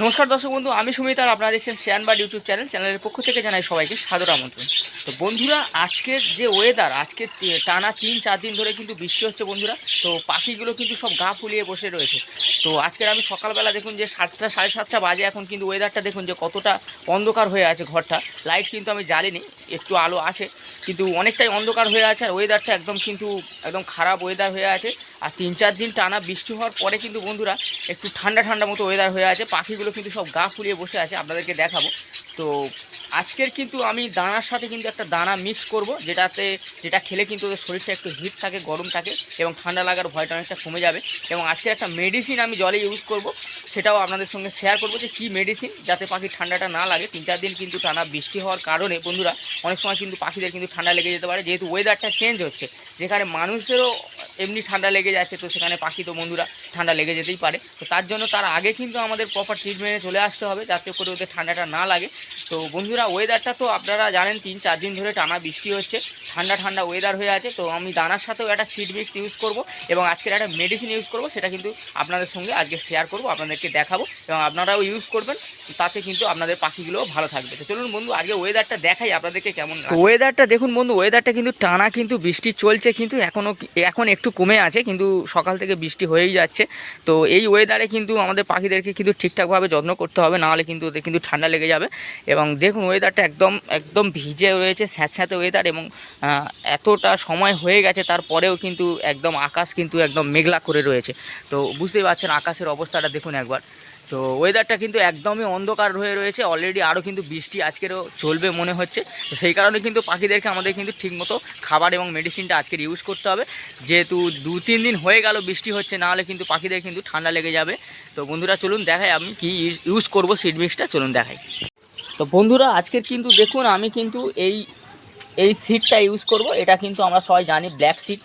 নমস্কার দর্শক বন্ধু, আমি সুমিত আর আপনারা দেখছেন শ্যানবাদ ইউটিউব চ্যানেল। চ্যানেলের পক্ষ থেকে জানাই সবাইকে সাদর আমন্ত্রণ। তো বন্ধুরা, আজকের যে ওয়েদার আজকে টানা তিন, চার দিন ধরে কিন্তু বৃষ্টি হচ্ছে বন্ধুরা। তো পাখিগুলো কিন্তু সব গা ফুলিয়ে বসে রয়েছে। তো আজকের আমি সকালবেলা দেখুন যে সাতটা, সাড়ে সাতটা বাজে এখন কিন্তু ওয়েদারটা দেখুন যে কতটা অন্ধকার হয়ে আছে ঘরটা। লাইট কিন্তু আমি জ্বালিনি, একটু আলো আসে কিন্তু অনেকটাই অন্ধকার হয়ে আছে আর ওয়েদারটা একদম কিন্তু একদম খারাপ ওয়েদার হয়ে আছে। আর তিন চার দিন টানা বৃষ্টি হওয়ার পরে কিন্তু বন্ধুরা একটু ঠান্ডা ঠান্ডা মতো ওয়েদার হয়ে আছে। পাখিগুলো কিন্তু সব গা ফুলিয়ে বসে আছে, আপনাদেরকে দেখাবো। তো আজকের কিন্তু আমি দানার সাথে কিন্তু একটা দানা মিক্স করব, যেটাতে, যেটা খেলে কিন্তু ওদের শরীরটা একটু হিট থাকে, গরম থাকে, এবং ঠান্ডা লাগার ভয়টা অনেকটা কমে যাবে। এবং আজকে একটা মেডিসিন আমি জলে ইউজ করব, সেটাও আপনাদের সঙ্গে শেয়ার করব যে কী মেডিসিন যাতে পাখির ঠান্ডাটা না লাগে। তিন চার দিন কিন্তু টানা বৃষ্টি হওয়ার কারণে, বন্ধুরা, অনেক সময় কিন্তু পাখিদের কিন্তু ঠান্ডা লেগে যেতে পারে, যেহেতু ওয়েদারটা চেঞ্জ হচ্ছে। যেখানে মানুষেরও এমনি ঠান্ডা লেগে যাচ্ছে, তো সেখানে পাখি তো, বন্ধুরা, ঠান্ডা লেগে যেতেই পারে। তো তার জন্য তার আগে কিন্তু আমাদের প্রপার ট্রিটমেন্টে চলে আসতে হবে, যাতে করে ওদের ঠান্ডাটা না লাগে। তো বন্ধুরা ওয়েদারটা তো আপনারা জানেন, তিন চার দিন ধরে টানা বৃষ্টি হচ্ছে, ঠান্ডা ঠান্ডা ওয়েদার হয়ে আছে, তো আমি দানার সাথেও একটা সিড মিক্স ইউজ করব এবং আজকের একটা মেডিসিন ইউজ করব, সেটা কিন্তু আপনাদের সঙ্গে আজকে শেয়ার করব, আপনাদেরকে দেখাবো এবং আপনারাও ইউজ করবেন, তাতে কিন্তু আপনাদের পাখিগুলোও ভালো থাকবে। তো চলুন বন্ধু, আজকে ওয়েদারটা দেখাই আপনাদেরকে কেমন ওয়েদারটা দেখুন বন্ধু ওয়েদারটা কিন্তু টানা কিন্তু বৃষ্টি চলছে কিন্তু এখনও এখন একটু কমে আছে, কিন্তু সকাল থেকে বৃষ্টি হয়েই যাচ্ছে। তো এই ওয়েদারে কিন্তু আমাদের পাখিদেরকে কিন্তু ঠিকঠাকভাবে যত্ন করতে হবে, নাহলে কিন্তু ওদের কিন্তু ঠান্ডা লেগে যাবে। এবং দেখুন ওয়েদারটা একদম একদম ভিজে রয়েছে, স্যাঁতস্যাঁতে ওয়েদার এবং এতটা সময় হয়ে গেছে তারপরেও কিন্তু একদম আকাশ কিন্তু একদম মেঘলা করে রয়েছে। তো বুঝতেই পারছেন আকাশের অবস্থাটা দেখুন একবার। তো ওয়েদারটা কিন্তু একদমই অন্ধকার হয়ে রয়েছে অলরেডি আরও কিন্তু বৃষ্টি আজকেরও চলবে মনে হচ্ছে। তো সেই কারণে কিন্তু পাখিদেরকে আমাদের কিন্তু ঠিকমতো খাবার এবং মেডিসিনটা আজকের ইউজ করতে হবে। যেহেতু দু, তিন দিন হয়ে গেল বৃষ্টি হচ্ছে নাহলে কিন্তু পাখিদের কিন্তু ঠান্ডা লেগে যাবে। তো বন্ধুরা চলুন দেখাই আমি কি ইউজ করব সিড মিক্সটা চলুন দেখাই। তো বন্ধুরা আজকের কিন্তু দেখুন, আমি কিন্তু এই এই সিডটা ইউজ করব। এটা কিন্তু আমরা সবাই জানি ব্ল্যাক সিট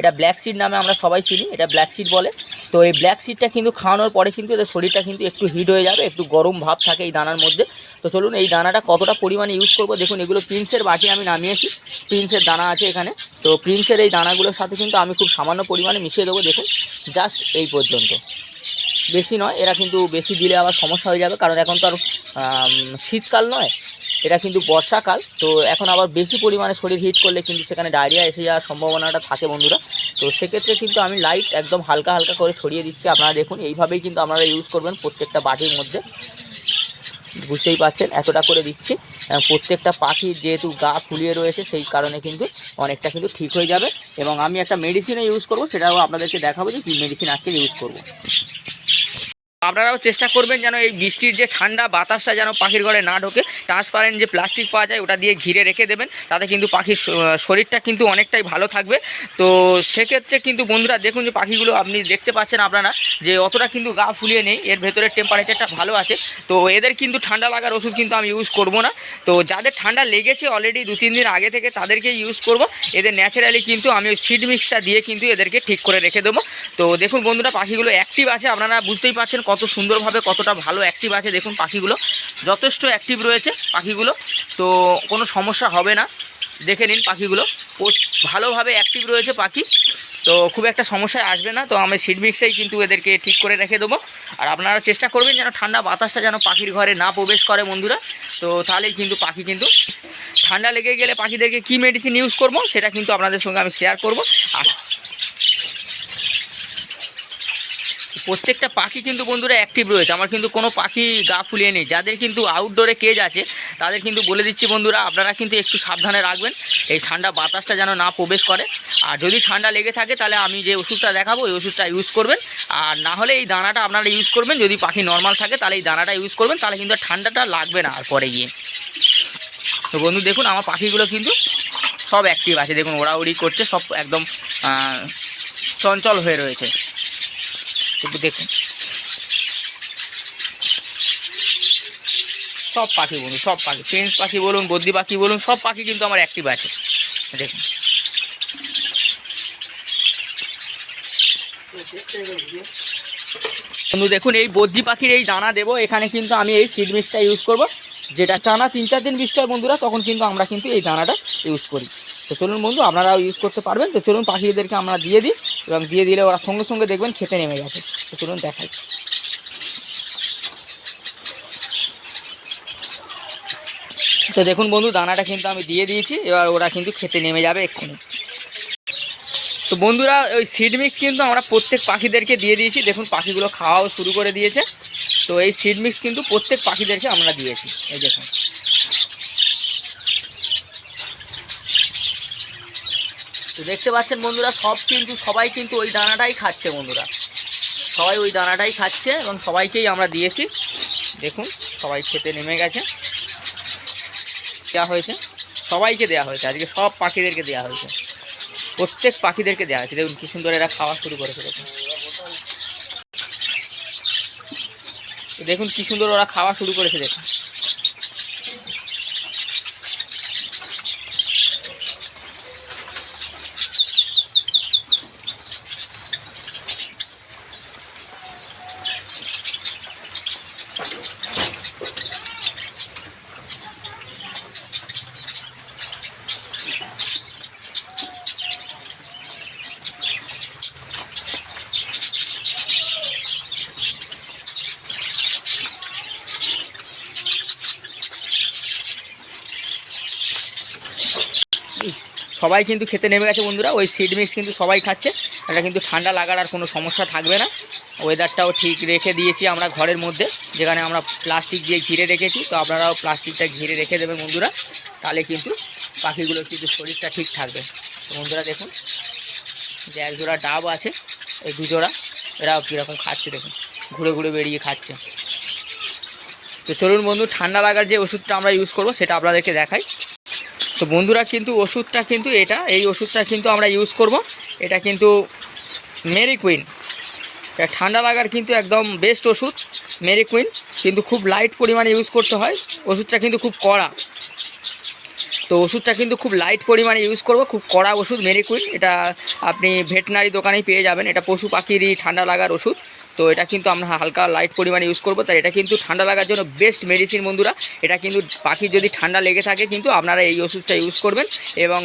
এটা ব্ল্যাক সিড নামে আমরা সবাই চিনি, এটা ব্ল্যাক সিড বলে। তো এই ব্ল্যাক সিডটা কিন্তু খাওয়ানোর পরে কিন্তু এদের শরীরটা কিন্তু একটু হিট হয়ে যাবে, একটু গরম ভাব থাকে এই দানার মধ্যে। তো চলুন, এই দানাটা কতটা পরিমাণে ইউজ করব? দেখুন, এগুলো প্রিন্সের বাটি আমি নামিয়েছি। প্রিন্সের দানা আছে এখানে। তো প্রিন্সের এই দানাগুলোর সাথে কিন্তু আমি খুব সামান্য পরিমাণে মিশিয়ে দেবো, দেখুন। জাস্ট এই পর্যন্ত। বেশি নয়, এরা কিন্তু বেশি দিলে আবার সমস্যা হয়ে যাবে। কারণ এখন তো আর শীতকাল নয়, এটা কিন্তু বর্ষাকাল। তো এখন আবার বেশি পরিমাণে শরীর হিট করলে কিন্তু সেখানে ডায়রিয়া এসে যাওয়ার সম্ভাবনাটা থাকে বন্ধুরা। তো সেক্ষেত্রে কিন্তু আমি লাইট একদম হালকা হালকা করে ছড়িয়ে দিচ্ছি। আপনারা দেখুন, এইভাবেই কিন্তু আপনারা ইউজ করবেন প্রত্যেকটা বাটির মধ্যে। বুঝতেই পারছেন, এতটা করে দিচ্ছি। প্রত্যেকটা পাখি যেহেতু গা ফুলিয়ে রয়েছে, সেই কারণে কিন্তু অনেকটা কিন্তু ঠিক হয়ে যাবে। এবং আমি একটা মেডিসিনে ইউজ করব, সেটাও আপনাদেরকে দেখাবো যে কী মেডিসিন আজকে ইউজ করব। আপনারাও চেষ্টা করবেন যেন এই বৃষ্টির যে ঠান্ডা বাতাসটা যেন পাখির ঘরে না ঢোকে ট্রান্সপারেন্ট যে প্লাস্টিক পাওয়া যায় ওটা দিয়ে ঘিরে রেখে দেবেন, তাতে কিন্তু পাখির শরীরটা কিন্তু অনেকটাই ভালো থাকবে। তো সেক্ষেত্রে কিন্তু বন্ধুরা দেখুন যে পাখিগুলো আপনি দেখতে পাচ্ছেন আপনারা, যে অতটা কিন্তু গা ফুলিয়ে নেই, এর ভেতরে টেম্পারেচারটা ভালো আছে। তো এদের কিন্তু ঠান্ডা লাগার ওষুধ কিন্তু আমি ইউজ করব না। তো যাদের ঠান্ডা লেগেছে অলরেডি দু তিন দিন আগে থেকে তাদেরকে ইউজ করব। এদের ন্যাচারালি কিন্তু আমি সিড মিক্সটা দিয়ে কিন্তু এদেরকে ঠিক করে রেখে দেবো। তো দেখুন বন্ধুরা, পাখিগুলো অ্যাক্টিভ আছে, আপনারা বুঝতেই পারছেন কত সুন্দরভাবে কতটা ভালো অ্যাক্টিভ আছে দেখুন পাখিগুলো। যথেষ্ট অ্যাক্টিভ রয়েছে পাখিগুলো, তো কোনো সমস্যা হবে না। দেখে নিন পাখিগুলো। ভালোভাবে অ্যাক্টিভ রয়েছে পাখি, তো খুব একটা সমস্যায় আসবে না। তো আমি সিট মিক্সেই কিন্তু এদেরকে ঠিক করে রেখে দেবো। আর আপনারা চেষ্টা করবেন যেন ঠান্ডা বাতাসটা যেন পাখির ঘরে না প্রবেশ করে বন্ধুরা। তো তাহলেই কিন্তু পাখি কিন্তু ঠান্ডা লেগে গেলে পাখিদেরকে কী মেডিসিন ইউজ করব, সেটা কিন্তু আপনাদের সঙ্গে আমি শেয়ার করব। আর প্রত্যেকটা পাখি কিন্তু বন্ধুরা অ্যাক্টিভ রয়েছে। আমার কিন্তু কোনো পাখি গা ফুলিয়ে নেই। যাদের কিন্তু আউটডোরে কেজ আছে, তাদের কিন্তু বলে দিচ্ছি বন্ধুরা, আপনারা কিন্তু একটু সাবধানে রাখবেন। এই ঠান্ডা বাতাসটা যেন না প্রবেশ করে। আর যদি ঠান্ডা লেগে থাকে, তাহলে আমি যে ওষুধটা দেখাবো, এই ওষুধটা ইউজ করবেন। আর না হলে এই দানাটা আপনারা ইউজ করবেন। যদি পাখি নর্মাল থাকে, তাহলে এই দানাটা ইউজ করবেন। তাহলে কিন্তু ঠান্ডাটা লাগবে না আর পরে গিয়ে। তো বন্ধু, দেখুন, আমার পাখিগুলো কিন্তু সব অ্যাক্টিভ আছে। দেখুন, ওড়াউড়ি করছে, সব একদম চঞ্চল হয়ে রয়েছে। একটু দেখুন। সব পাখি বলুন, সব পাখি। প্রিন্স পাখি বলুন, বদ্রি পাখি বলুন, সব পাখি কিন্তু আমার অ্যাক্টিভ আছে। দেখুন। বন্ধু দেখুন, এই বদ্রি পাখির এই দানা দেবো, এখানে কিন্তু আমি এই সিড মিক্সটা ইউজ করব। যেটা টানা তিন চার দিন বৃষ্টি হয় বন্ধুরা, তখন কিন্তু আমরা কিন্তু এই দানাটা ইউজ করি। তো চলুন বন্ধু, আপনারাও ইউজ করতে পারবেন। তো চলুন পাখিদেরকে আমরা দিয়ে দিই এবং দিয়ে দিলে ওরা সঙ্গে সঙ্গে দেখবেন খেতে নেমে গেছে। তো চলুন দেখাই। তো দেখুন বন্ধু, দানাটা কিন্তু আমি দিয়ে দিয়েছি, এবার ওরা কিন্তু খেতে নেমে যাবে এক্ষুনি। তো বন্ধুরা, ওই সিডমিক্স কিন্তু আমরা প্রত্যেক পাখিদেরকে দিয়ে দিয়েছি। দেখুন, পাখিগুলো খাওয়াও শুরু করে দিয়েছে। তো এই সিড মিক্স কিন্তু প্রত্যেক পাখিদেরকে আমরা দিয়েছি। এই দেখুন। তো দেখতে পাচ্ছেন বন্ধুরা, সব কিন্তু, সবাই কিন্তু ওই দানাটাই খাচ্ছে বন্ধুরা। সবাই ওই দানাটাই খাচ্ছে এবং সবাইকেই আমরা দিয়েছি। দেখুন, সবাই খেতে নেমে গেছে। দেওয়া হয়েছে। সবাইকে দেওয়া হয়েছে। আজকে সব পাখিদেরকে দেওয়া হয়েছে। প্রত্যেক পাখিদেরকে দেওয়া হয়েছে। দেখুন, কি সুন্দর এরা খাওয়া শুরু করেছে। দেখুন। দেখুন কি সুন্দর ওরা খাওয়া শুরু করেছে দেখুন। সবাই কিন্তু খেতে নেমে গেছে বন্ধুরা। ওই সিড মিক্স কিন্তু সবাই খাচ্ছে। এটা কিন্তু ঠান্ডা লাগার আর কোনো সমস্যা থাকবে না। ওয়েদারটাও ঠিক রেখে দিয়েছি আমরা ঘরের মধ্যে। যেখানে আমরা প্লাস্টিক দিয়ে ঘিরে রেখেছি। তো আপনারাও প্লাস্টিকটা ঘিরে রেখে দেবেন বন্ধুরা। তাহলে কিন্তু পাখিগুলোর কিন্তু শরীরটা ঠিক থাকবে। তো বন্ধুরা দেখুন, যে এক জোড়া ডাব আছে, এই দু জোড়া, এরাও কীরকম খাচ্ছে দেখুন। ঘুরে ঘুরে বেরিয়ে খাচ্ছে। তো চলুন বন্ধু, ঠান্ডা লাগার যে ওষুধটা আমরা ইউজ করব, সেটা আপনাদেরকে দেখাই। তো বন্ধুরা কিন্তু ওষুধটা কিন্তু এটা, এই ওষুধটা কিন্তু আমরা ইউজ করব। এটা কিন্তু মেরি কুইন ঠান্ডা লাগার কিন্তু একদম বেস্ট ওষুধ মেরি কুইন কিন্তু খুব লাইট পরিমাণে ইউজ করতে হয়। ওষুধটা কিন্তু খুব কড়া। তো ওষুধটা কিন্তু খুব লাইট পরিমাণে ইউজ করব। খুব কড়া ওষুধ মেরি কুইন এটা আপনি ভেটেনারি দোকানেই পেয়ে যাবেন। এটা পশু পাখিরই ঠান্ডা লাগার ওষুধ। তো এটা কিন্তু আমরা হালকা লাইট পরিমাণে ইউজ করব। তাই এটা কিন্তু ঠান্ডা লাগার জন্য বেস্ট মেডিসিন বন্ধুরা। এটা কিন্তু পাখির যদি ঠান্ডা লেগে থাকে কিন্তু আপনারা এই ওষুধটা ইউজ করবেন। এবং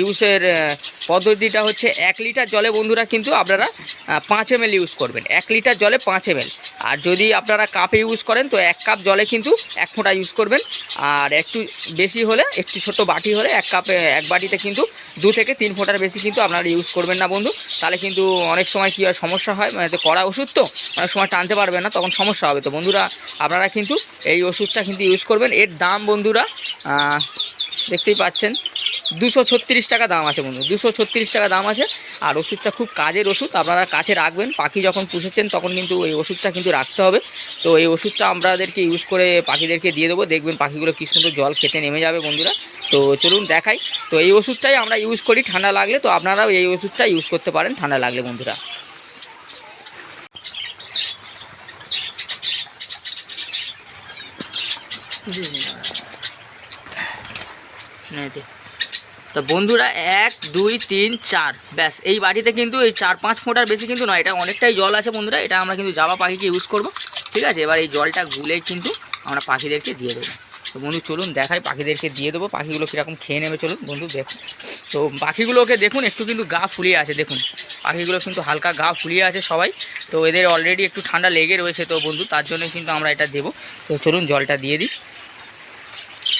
ইউজের পদ্ধতিটা হচ্ছে এক লিটার জলে বন্ধুরা কিন্তু আপনারা পাঁচ এম ইউজ করবেন। এক লিটার জলে পাঁচ এম আর যদি আপনারা কাপে ইউজ করেন তো এক কাপ জলে কিন্তু এক ফোঁটা ইউজ করবেন। আর একটু বেশি হলে, একটু ছোট বাটি হলে এক কাপে এক বাটিতে কিন্তু দু থেকে তিন ফোঁটার বেশি কিন্তু আপনারা ইউজ করবেন না বন্ধু। তাহলে কিন্তু অনেক সময় কী হয়, সমস্যা হয়। মানে কড়া ওষুধ তো অনেক সময় টানতে পারবে না, তখন সমস্যা হবে। তো বন্ধুরা, আপনারা কিন্তু এই ওষুধটা কিন্তু ইউজ করবেন। এর দাম বন্ধুরা দেখতেই পাচ্ছেন, দুশো ছত্রিশ টাকা দাম আছে বন্ধু, দুশো ছত্রিশ টাকা দাম আছে। আর ওষুধটা খুব কাজের ওষুধ, আপনারা কাছে রাখবেন, পাখি যখন পুষেছেন তখন কিন্তু এই ওষুধটা কিন্তু রাখতে হবে। তো এই ওষুধটা আপনাদেরকে ইউজ করে পাখিদেরকে দিয়ে দেবো, দেখবেন পাখিগুলো কী সুন্দর জল খেতে নেমে যাবে বন্ধুরা। তো চলুন দেখাই, তো এই ওষুধটাই আমরা ইউজ করি ঠান্ডা লাগলে, তো আপনারাও এই ওষুধটা ইউজ করতে পারেন ঠান্ডা লাগলে বন্ধুরা নে দে। তো বন্ধুরা, এক, দুই, তিন, চার। ব্যাস, এই বাটিতে কিন্তু এই চার, পাঁচ ফোঁটার বেশি কিন্তু নয়। এটা অনেকটাই জল আছে বন্ধুরা, এটা আমরা কিন্তু জামা পাখিকে ইউজ করব। ঠিক আছে? এবার এই জলটা গুলে কিন্তু আমরা পাখিদেরকে দিয়ে দেবো। তো বন্ধু, চলুন দেখাই, পাখিদেরকে দিয়ে দেবো। পাখিগুলো কীরকম খেয়ে নেবে চলুন, বন্ধু, দেখুন। তো পাখিগুলোকে দেখুন, একটু কিন্তু গা ফুলিয়ে আছে, দেখুন। পাখিগুলো কিন্তু হালকা গা ফুলিয়ে আছে সবাই। তো এদের অলরেডি একটু ঠান্ডা লেগে রয়েছে তো বন্ধু, তার জন্য কিন্তু আমরা এটা দেবো। তো চলুন জলটা দিয়ে দিই।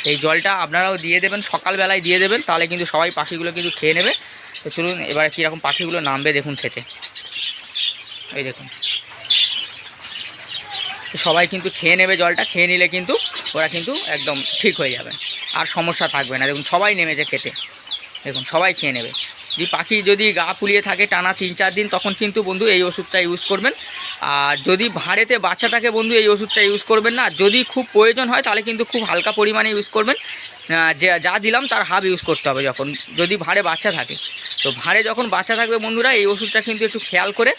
এই জলটা আপনারাও দিয়ে দেবেন, সকালবেলায় দিয়ে দেবেন, তাহলে কিন্তু সবাই পাখিগুলো কিন্তু খেয়ে নেবে। তো চলুন, এবারে কীরকম পাখিগুলো নামবে দেখুন খেতে। এই দেখুন। সবাই কিন্তু খেয়ে নেবে জলটা, খেয়ে নিলে কিন্তু ওরা কিন্তু একদম ঠিক হয়ে যাবে। আর সমস্যা থাকবে না। দেখুন, সবাই নেমেছে খেতে। দেখুন, সবাই খেয়ে নেবে। যদি পাখি যদি গা ফুলিয়ে থাকে টানা তিন চার দিন, তখন কিন্তু বন্ধু এই ওষুধটা ইউজ করবেন। আর যদি ভাঁড়েতে বাচ্চা থাকে বন্ধু এই ওষুধটা ইউজ করবেন না, যদি খুব প্রয়োজন হয় তাহলে কিন্তু খুব হালকা পরিমাণে ইউজ করবেন। যা দিলাম তার হাফ ইউজ করতে হবে যখন, যদি ভাঁড়ে বাচ্চা থাকে। তো ভাঁড়ে যখন বাচ্চা থাকবে বন্ধুরা, এই ওষুধটা কিন্তু একটু খেয়াল করে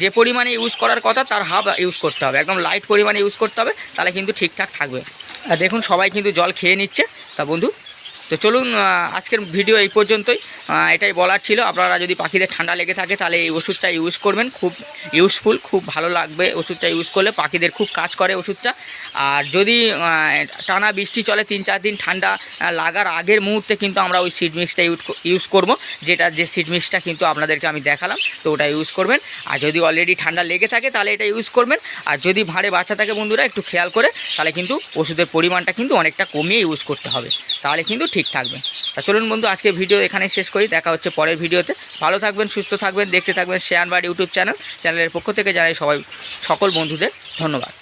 যে পরিমাণে ইউজ করার কথা তার হাফ ইউজ করতে হবে। একদম লাইট পরিমাণে ইউজ করতে হবে, তাহলে কিন্তু ঠিকঠাক থাকবে। আর দেখুন সবাই কিন্তু জল খেয়ে নিচ্ছে। তা বন্ধু তো চলুন আজকের ভিডিও এই পর্যন্তই। এটাই বলার ছিল। আপনারা যদি পাখিদের ঠান্ডা লেগে থাকে, তাহলে এই ওষুধটা ইউজ করবেন। খুব ইউজফুল খুব ভালো লাগবে ওষুধটা ইউজ করলে। পাখিদের খুব কাজ করে ওষুধটা। আর যদি টানা বৃষ্টি চলে, তিন চার দিন ঠান্ডা লাগার আগের মুহূর্তে কিন্তু আমরা ওই সিড মিক্সটা ইউজ করব। যেটা যে সিড মিক্সটা কিন্তু আপনাদেরকে আমি দেখালাম, তো ওটা ইউজ করবেন। আর যদি অলরেডি ঠান্ডা লেগে থাকে, তাহলে এটা ইউজ করবেন। আর যদি ভাঁড়ে বাচ্চা থাকে বন্ধুরা, একটু খেয়াল করে, তাহলে কিন্তু ওষুধের পরিমাণটা কিন্তু অনেকটা কমিয়ে ইউজ করতে হবে। তাহলে কিন্তু ঠিক থাকবেন তা চলুন বন্ধু, আজকে ভিডিও এখানেই শেষ করি। দেখা হচ্ছে পরের ভিডিওতে। ভালো থাকবেন, সুস্থ থাকবেন, দেখতে থাকবেন শেয়ার বার ইউটিউব চ্যানেল। চ্যানেলের পক্ষ থেকে জানাই সবাই, সকল বন্ধুদের ধন্যবাদ।